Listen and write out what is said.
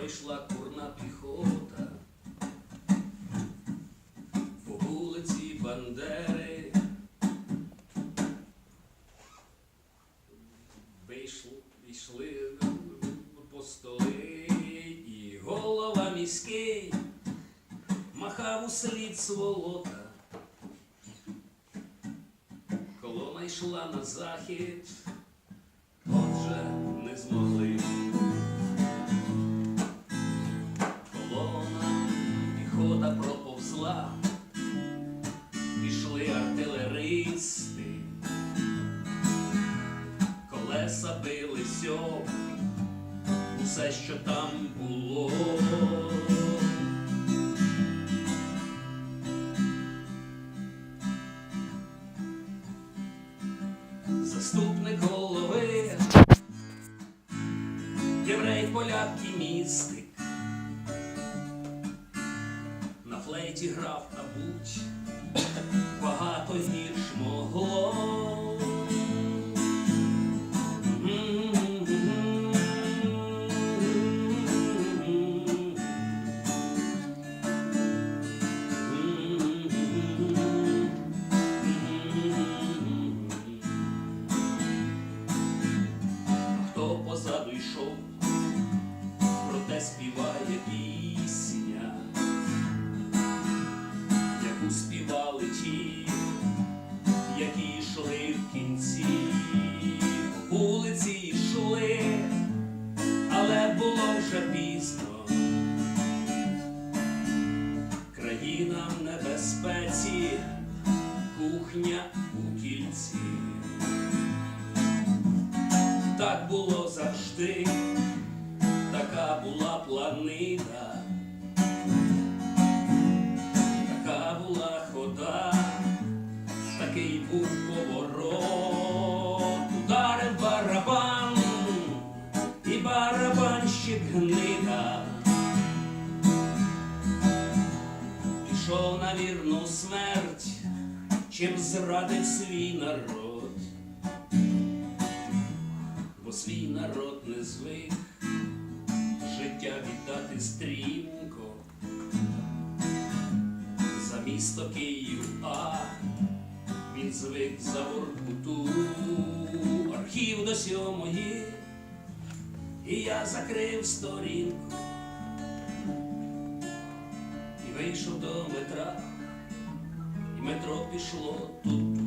пройшла курна піхота по вулиці Бандери. Вийшли, йшли по столи, і голова міський махав у слід сволота. Колона йшла на захід, отже не змогли. Бились усе, що там було. Заступник голови, єврей, поляк і містик. На флейті грав та будь співає пісня яку співали ті, які йшли в кінці, по вулиці йшли, але було вже пізно. Країна в небезпеці, кухня у кільці. Так було завжди, була планита. Така була хода, такий був поворот, ударив барабан, і барабанщик гнида. Пішов на вірну смерть, чим зрадив свій народ, бо свій народ не звик життя віддати стрімко. За місто Київ, а він звик за Воркуту, архів до сьомої, і я закрив сторінку. І вийшов до метра, і метро пішло тут.